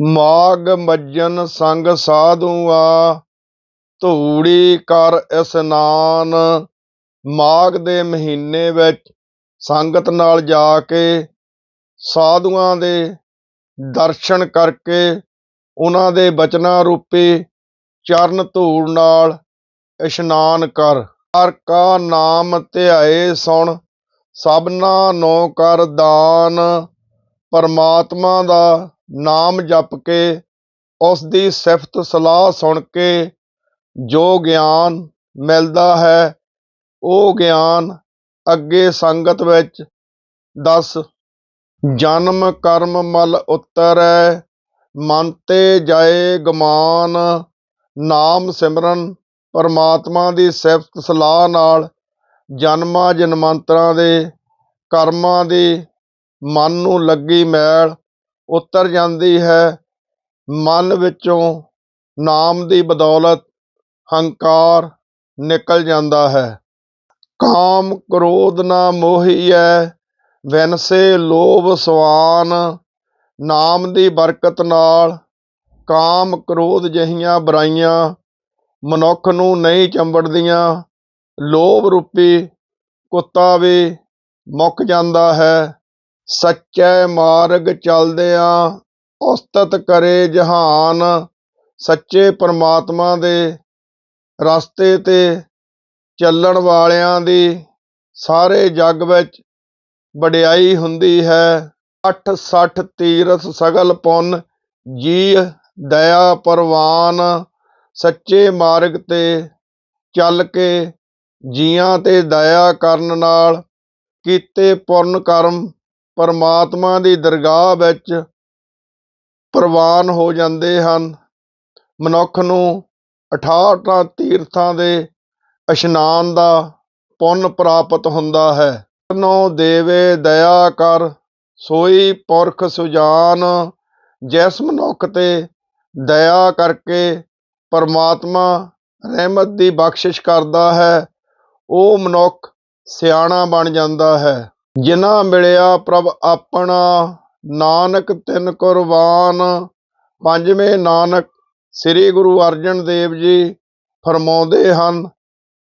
ਮਾਗ ਮੱਜਨ ਸੰਗ ਸਾਧੂਆ ਧੂੜੀ ਕਰ ਇਸਨਾਨ ਮਾਘ ਦੇ ਮਹੀਨੇ ਵਿੱਚ ਸੰਗਤ ਨਾਲ ਜਾ ਕੇ ਸਾਧੂਆਂ ਦੇ ਦਰਸ਼ਨ ਕਰਕੇ ਉਹਨਾਂ ਦੇ ਬਚਨਾਂ ਰੂਪੀ ਚਰਨ ਧੂੜ ਨਾਲ ਇਸ਼ਨਾਨ ਕਰ। ਹਰ ਕਾ ਨਾਮ ਧਿਆਏ ਸੁਣ, ਸਭਨਾ ਨੋ ਕਰ ਦਾਨ। ਪਰਮਾਤਮਾ ਦਾ ਨਾਮ ਜਪ ਕੇ ਉਸ ਦੀ ਸਿਫਤ ਸਲਾਹ ਸੁਣ ਕੇ ਜੋ ਗਿਆਨ ਮਿਲਦਾ ਹੈ, ਉਹ ਗਿਆਨ ਅੱਗੇ ਸੰਗਤ ਵਿੱਚ ਦੱਸ। ਜਨਮ ਕਰਮ ਮਲ ਉਤਰੈ, ਮਨ ਤੇ ਜਾਏ ਗਮਾਨ। ਨਾਮ ਸਿਮਰਨ ਪਰਮਾਤਮਾ ਦੀ ਸਿਫਤ ਸਲਾਹ ਨਾਲ ਜਨਮਾਂ ਜਨਮਾਂਤਰਾਂ ਦੇ ਕਰਮਾਂ ਦੀ ਮਨ ਨੂੰ ਲੱਗੀ ਮੈਲ। ਉਤਰ ਜਾਂਦੀ ਹੈ, ਮਨ ਵਿੱਚੋਂ ਨਾਮ ਦੀ ਬਦੌਲਤ ਹੰਕਾਰ ਨਿਕਲ ਜਾਂਦਾ ਹੈ। ਕਾਮ ਕ੍ਰੋਧ ਨਾ ਮੋਹੀਐ, ਵੈਨਸੇ ਲੋਭ ਸਵਾਨ। ਨਾਮ ਦੀ ਬਰਕਤ ਨਾਲ ਕਾਮ ਕ੍ਰੋਧ ਜਿਹੀਆਂ ਬੁਰਾਈਆਂ ਮਨੁੱਖ ਨੂੰ ਨਹੀਂ ਚੰਬੜਦੀਆਂ। ਲੋਭ ਰੂਪੀ ਕੁੱਤਾ ਵੀ ਮੁੱਕ ਜਾਂਦਾ ਹੈ। ਸੱਚੇ ਮਾਰਗ ਚਲਦਿਆਂ ਉਸਤਤ ਕਰੇ ਜਹਾਨ, ਸੱਚੇ ਪਰਮਾਤਮਾ ਦੇ ਰਸਤੇ ਤੇ ਚੱਲਣ ਵਾਲਿਆਂ ਦੀ। ਸਾਰੇ ਜੱਗ ਵਿੱਚ ਵਡਿਆਈ ਹੁੰਦੀ ਹੈ। 8 60 ਤੀਰਥ ਸਗਲ ਪੁੰਨ ਜੀ ਦਇਆ, ਪਰਵਾਨ, ਸੱਚੇ ਮਾਰਗ ਤੇ ਚੱਲ ਕੇ ਜੀਆਂ ਤੇ ਦਇਆ ਕਰਨ ਨਾਲ ਕੀਤੇ ਪੁਰਨ ਕਰਮ ਪਰਮਾਤਮਾ ਦੀ ਦਰਗਾਹ ਵਿੱਚ ਪ੍ਰਵਾਨ ਹੋ ਜਾਂਦੇ ਹਨ। ਮਨੁੱਖ ਨੂੰ 68 ਤੀਰਥਾਂ ਦੇ ਇਸ਼ਨਾਨ ਦਾ ਪੁੰਨ ਪ੍ਰਾਪਤ ਹੁੰਦਾ ਹੈ। ਨੋ ਦੇਵੇ ਦਇਆ ਕਰ, ਸੋਈ ਪੁਰਖ ਸੁਜਾਨ, ਜਿਸ ਮਨੁੱਖ ਤੇ ਦਇਆ ਕਰਕੇ ਪਰਮਾਤਮਾ ਰਹਿਮਤ ਦੀ ਬਖਸ਼ਿਸ਼ ਕਰਦਾ ਹੈ, ਉਹ ਮਨੁੱਖ ਸਿਆਣਾ ਬਣ ਜਾਂਦਾ ਹੈ। ਜਿਨ੍ਹਾਂ ਮਿਲਿਆ ਪ੍ਰਭ ਆਪਣਾ ਨਾਨਕ ਤਿਨ ਕੁਰਬਾਨ। ਪੰਜਵੇਂ ਨਾਨਕ ਸ੍ਰੀ ਗੁਰੂ ਅਰਜਨ ਦੇਵ ਜੀ ਫਰਮਾਉਂਦੇ ਹਨ,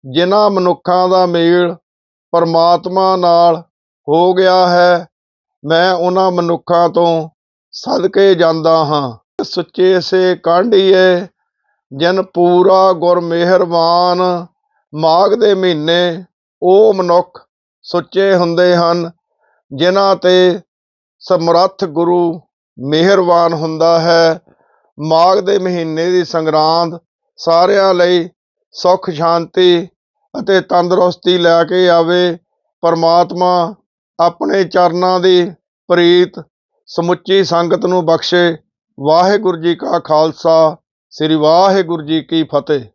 ਜਿਨ੍ਹਾਂ ਮਨੁੱਖਾਂ ਦਾ ਮੇਲ ਪਰਮਾਤਮਾ ਨਾਲ ਹੋ ਗਿਆ ਹੈ, ਮੈਂ ਉਹਨਾਂ ਮਨੁੱਖਾਂ ਤੋਂ ਸਦਕੇ ਜਾਂਦਾ ਹਾਂ। ਸੁੱਚੇ ਸੇ ਕਾਂਢੀਏ, ਜਨ ਪੂਰਾ ਗੁਰ ਮਿਹਰਬਾਨ ਮਾਘ ਦੇ ਮਹੀਨੇ ਉਹ ਮਨੁੱਖ ਸੁੱਚੇ ਹੁੰਦੇ ਹਨ, ਜਿਨ੍ਹਾਂ ਤੇ ਸਮਰੱਥ ਗੁਰੂ ਮਿਹਰਬਾਨ ਹੁੰਦਾ ਹੈ। ਮਾਘ ਦੇ ਮਹੀਨੇ ਦੀ ਸੰਗਰਾਂਦ ਸਾਰਿਆਂ ਲਈ ਸੁੱਖ, ਸ਼ਾਂਤੀ ਅਤੇ ਤੰਦਰੁਸਤੀ ਲੈ ਕੇ ਆਵੇ। ਪਰਮਾਤਮਾ ਆਪਣੇ ਚਰਨਾਂ ਦੀ ਪ੍ਰੀਤ, ਸਮੁੱਚੀ ਸੰਗਤ ਨੂੰ ਬਖਸ਼ੇ। ਵਾਹਿਗੁਰੂ ਜੀ ਕਾ ਖਾਲਸਾ, ਸ੍ਰੀ ਵਾਹਿਗੁਰੂ ਜੀ ਕੀ ਫਤਿਹ।